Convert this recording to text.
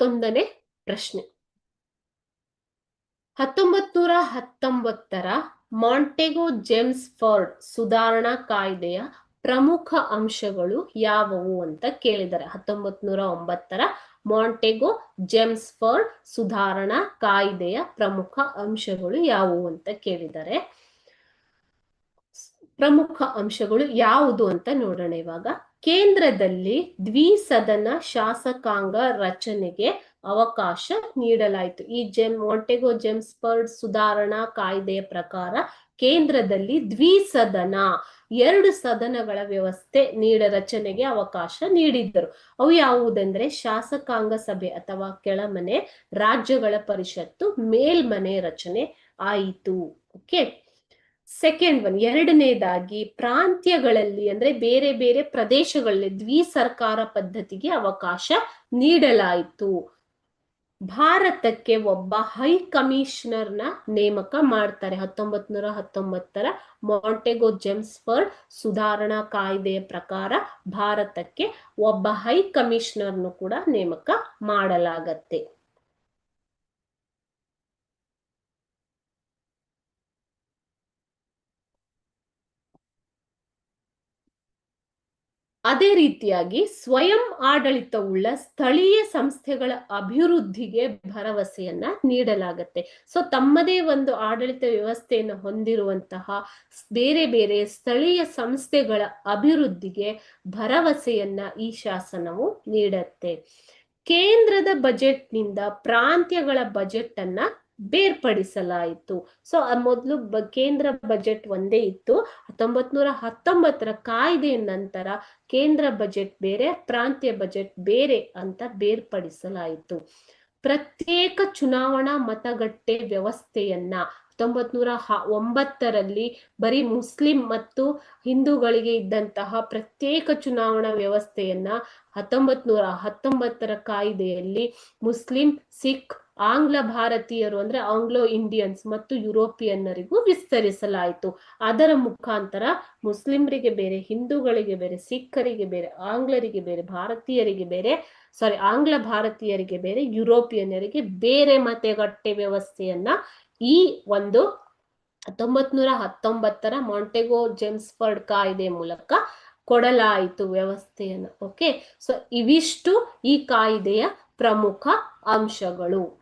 ಇಪ್ಪತ್ತೊಂದನೇ ಪ್ರಶ್ನೆ. ಹತ್ತೊಂಬತ್ ನೂರ ಹತ್ತೊಂಬತ್ತರ ಮಾಂಟೆಗೋ ಜೇಮ್ಸ್ ಫರ್ಡ್ ಸುಧಾರಣಾ ಕಾಯ್ದೆಯ ಪ್ರಮುಖ ಅಂಶಗಳು ಯಾವುವು ಅಂತ ಕೇಳಿದ್ದಾರೆ. ಹತ್ತೊಂಬತ್ ನೂರ ಒಂಬತ್ತರ ಮಾಂಟೆಗೋ ಜೇಮ್ಸ್ ಫರ್ಡ್ ಸುಧಾರಣಾ ಕಾಯ್ದೆಯ ಪ್ರಮುಖ ಅಂಶಗಳು ಯಾವುವು ಅಂತ ಕೇಳಿದ್ದಾರೆ. ಪ್ರಮುಖ ಅಂಶಗಳು ಯಾವುದು ಅಂತ ನೋಡೋಣ ಇವಾಗ. ಕೇಂದ್ರದಲ್ಲಿ ದ್ವಿಸದನ ಶಾಸಕಾಂಗ ರಚನೆಗೆ ಅವಕಾಶ ನೀಡಲಾಯಿತು. ಈ ಜೆಮ್ ಮೊಂಟೆಗೋ ಜೆಮ್ಸ್ಪರ್ಡ್ ಸುಧಾರಣಾ ಕಾಯ್ದೆಯ ಪ್ರಕಾರ ಕೇಂದ್ರದಲ್ಲಿ ದ್ವಿಸದನ, ಎರಡು ಸದನಗಳ ವ್ಯವಸ್ಥೆ ನೀಡ ರಚನೆಗೆ ಅವಕಾಶ ನೀಡಿದ್ದರು. ಅವು ಯಾವುದೆಂದ್ರೆ ಶಾಸಕಾಂಗ ಸಭೆ ಅಥವಾ ಕೆಳಮನೆ ರಾಜ್ಯಗಳ ಪರಿಷತ್ತು ಮೇಲ್ಮನೆ ರಚನೆ ಆಯಿತು. ಓಕೆ. ಸೆಕೆಂಡ್ ಒನ್ ಎರಡನೇದಾಗಿ ಪ್ರಾಂತ್ಯಗಳಲ್ಲಿ ಅಂದ್ರೆ ಬೇರೆ ಬೇರೆ ಪ್ರದೇಶಗಳಲ್ಲಿ ದ್ವಿ ಸರ್ಕಾರ ಪದ್ಧತಿಗೆ ಅವಕಾಶ ನೀಡಲಾಯಿತು. ಭಾರತಕ್ಕೆ ಒಬ್ಬ ಹೈ ನ ನೇಮಕ ಮಾಡ್ತಾರೆ. ಹತ್ತೊಂಬತ್ ನೂರ ಹತ್ತೊಂಬತ್ತರ ಮಾಂಟೆಗೋ ಜೆಮ್ಸ್ಫರ್ಡ್ ಸುಧಾರಣಾ ಕಾಯ್ದೆಯ ಪ್ರಕಾರ ಭಾರತಕ್ಕೆ ಒಬ್ಬ ಹೈ ಕಮಿಷನರ್ನು ಕೂಡ ನೇಮಕ ಮಾಡಲಾಗತ್ತೆ. ಅದೇ ರೀತಿಯಾಗಿ ಸ್ವಯಂ ಆಡಳಿತವುಳ್ಳ ಸ್ಥಳೀಯ ಸಂಸ್ಥೆಗಳ ಅಭಿವೃದ್ಧಿಗೆ ಭರವಸೆಯನ್ನ ನೀಡಲಾಗತ್ತೆ. ಸೊ ತಮ್ಮದೇ ಒಂದು ಆಡಳಿತ ವ್ಯವಸ್ಥೆಯನ್ನು ಹೊಂದಿರುವಂತಹ ಬೇರೆ ಬೇರೆ ಸ್ಥಳೀಯ ಸಂಸ್ಥೆಗಳ ಅಭಿವೃದ್ಧಿಗೆ ಭರವಸೆಯನ್ನ ಈ ಶಾಸನವು ನೀಡತ್ತೆ. ಕೇಂದ್ರದ ಬಜೆಟ್ನಿಂದ ಪ್ರಾಂತ್ಯಗಳ ಬಜೆಟ್ ಅನ್ನ ಬೇರ್ಪಡಿಸಲಾಯಿತು. ಸೊ ಮೊದಲು ಕೇಂದ್ರ ಬಜೆಟ್ ಒಂದೇ ಇತ್ತು. ಹತ್ತೊಂಬತ್ ನೂರ ಹತ್ತೊಂಬತ್ತರ ಕಾಯ್ದೆಯ ನಂತರ ಕೇಂದ್ರ ಬಜೆಟ್ ಬೇರೆ, ಪ್ರಾಂತ್ಯ ಬಜೆಟ್ ಬೇರೆ ಅಂತ ಬೇರ್ಪಡಿಸಲಾಯಿತು. ಪ್ರತ್ಯೇಕ ಚುನಾವಣಾ ಮತಗಟ್ಟೆ ವ್ಯವಸ್ಥೆಯನ್ನ ಹತ್ತೊಂಬತ್ ನೂರ ಒಂಬತ್ತರಲ್ಲಿ ಬರೀ ಮುಸ್ಲಿಂ ಮತ್ತು ಹಿಂದೂಗಳಿಗೆ ಇದ್ದಂತಹ ಪ್ರತ್ಯೇಕ ಚುನಾವಣಾ ವ್ಯವಸ್ಥೆಯನ್ನ ಹತ್ತೊಂಬತ್ ನೂರ ಹತ್ತೊಂಬತ್ತರ ಕಾಯ್ದೆಯಲ್ಲಿ ಮುಸ್ಲಿಂ, ಸಿಖ್ ಆಂಗ್ಲ ಭಾರತೀಯರು ಅಂದ್ರೆ ಆಂಗ್ಲೋ ಇಂಡಿಯನ್ಸ್ ಮತ್ತು ಯುರೋಪಿಯನ್ನರಿಗೂ ವಿಸ್ತರಿಸಲಾಯಿತು. ಅದರ ಮುಖಾಂತರ ಮುಸ್ಲಿಮರಿಗೆ ಬೇರೆ, ಹಿಂದೂಗಳಿಗೆ ಬೇರೆ, ಸಿಖ್ಖರಿಗೆ ಬೇರೆ, ಆಂಗ್ಲರಿಗೆ ಬೇರೆ, ಭಾರತೀಯರಿಗೆ ಬೇರೆ ಸಾರಿ ಆಂಗ್ಲ ಭಾರತೀಯರಿಗೆ ಬೇರೆ, ಯುರೋಪಿಯನ್ನರಿಗೆ ಬೇರೆ ಮತಗಟ್ಟೆ ವ್ಯವಸ್ಥೆಯನ್ನ ಈ ಒಂದು ಹತ್ತೊಂಬತ್ ನೂರ ಹತ್ತೊಂಬತ್ತರ ಮಾಂಟೆಗೋ ಜೆಮ್ಸ್ಫರ್ಡ್ ಕಾಯ್ದೆ ಮೂಲಕ ಕೊಡಲಾಯಿತು ವ್ಯವಸ್ಥೆಯನ್ನು ಓಕೆ ಸೊ ಇವಿಷ್ಟು ಈ ಕಾಯ್ದೆಯ ಪ್ರಮುಖ ಅಂಶಗಳು.